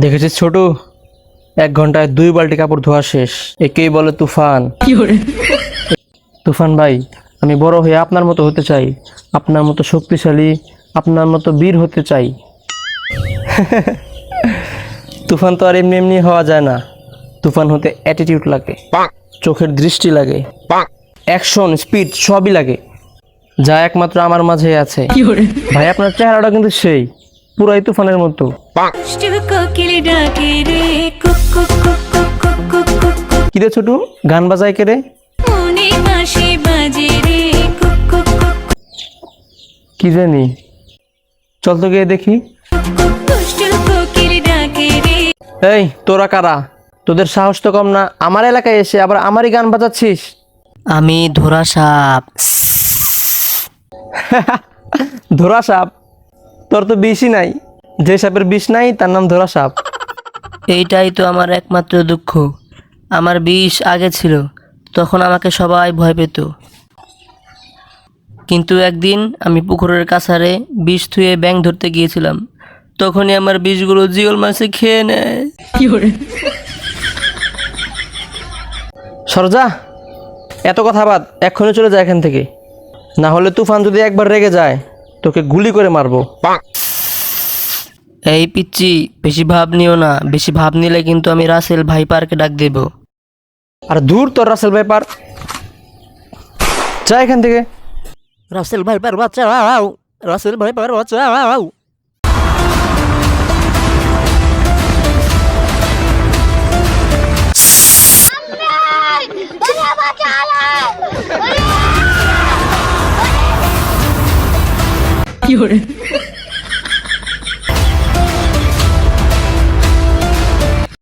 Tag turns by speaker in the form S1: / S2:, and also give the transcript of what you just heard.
S1: দেখেছিস ছোট? এক ঘন্টায় দুই বালতি কাপড় ধোয়া শেষ। একেই বলে তুফান। তুফান ভাই আমি বড় হয়ে আপনার মতো হতে চাই। আপনার মতো শক্তিশালী আপনার মতো বীর হতে চাই। তুফান তো আর এমনি এমনি হওয়া যায় না। তুফান হতে অ্যাটিটিউড লাগে। চোখের দৃষ্টি লাগে। অ্যাকশন স্পিড সবই লাগে। যা একমাত্র আমার মাঝে আছে। ভাই আপনার চেহারাটা কিন্তু সেই। পুরাই তুফানের মতো।
S2: কোকিল
S1: ছোটু? গান বাজায় কে রে? কি জানি? চল তো গিয়ে দেখি এই তোরা কারা? তোদের সাহস তো কম না। আমার এলাকায় এসে আবার আমারই গান বাজাচ্ছিস?
S3: আমি ধোরা সাপ।
S1: ধোরা সাপ? তোর তো বেশি নাই। যে সাপের বিষ নাই তার নাম ধরা সাপ।
S3: এইটাই তো আমার একমাত্র দুঃখ। আমার বিষ আগে ছিল তখন আমাকে সবাই ভয় পেত। কিন্তু একদিন আমি পুকুরের কাছারে বিষ থুয়ে ব্যাং ধরতে গিয়েছিলাম। তখনই আমার বিষগুলো জিওল মাছে খেয়ে নেয়।
S1: সরজা এত কথা বাদ এক্ষুনি চলে যায় এখান থেকে। না হলে তুফান যদি একবার রেগে যায় তোকে গুলি করে মারবো।
S3: এই পিচ্ছি বেশি ভাব নিও না। বেশি ভাব নিলে কিন্তু আমি রাসেল ভাই পার্কে ডাক দেব।
S1: আর দূর তোর রাসেল ব্যাপার যা এখান থেকে।
S3: রাসেল ভাই পার বাচ্চাও রাসেল ভাই পার বাচ্চাও
S4: Bana bak hala.